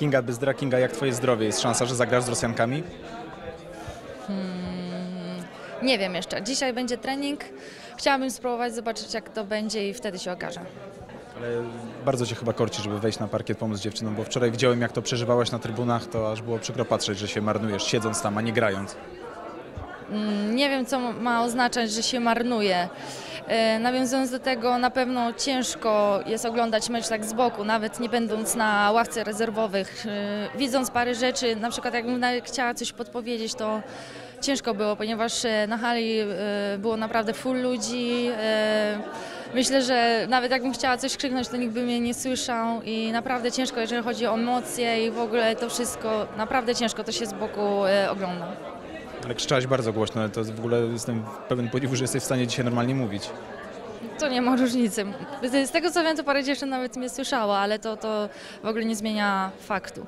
Kinga Byzdra, Kinga, jak twoje zdrowie? Jest szansa, że zagrasz z Rosjankami? Nie wiem jeszcze. Dzisiaj będzie trening. Chciałabym spróbować zobaczyć, jak to będzie i wtedy się okaże. Ale bardzo cię chyba korci, żeby wejść na parkiet, pomóc dziewczynom, bo wczoraj widziałem, jak to przeżywałaś na trybunach, to aż było przykro patrzeć, że się marnujesz, siedząc tam, a nie grając. Nie wiem, co ma oznaczać, że się marnuje. E, Nawiązując do tego, na pewno ciężko jest oglądać mecz tak z boku, nawet nie będąc na ławce rezerwowych. E, Widząc parę rzeczy, na przykład jakbym chciała coś podpowiedzieć, to ciężko było, ponieważ e, na hali było naprawdę full ludzi. Myślę, że nawet jakbym chciała coś krzyknąć, to nikt by mnie nie słyszał i naprawdę ciężko, jeżeli chodzi o emocje i w ogóle to wszystko, naprawdę ciężko to się z boku ogląda. Ale krzyczałaś bardzo głośno, to w ogóle jestem pełen podziwu, że jesteś w stanie dzisiaj normalnie mówić. To nie ma różnicy. Z tego co wiem, to parę dziewczyn nawet mnie słyszała, ale to, to w ogóle nie zmienia faktu.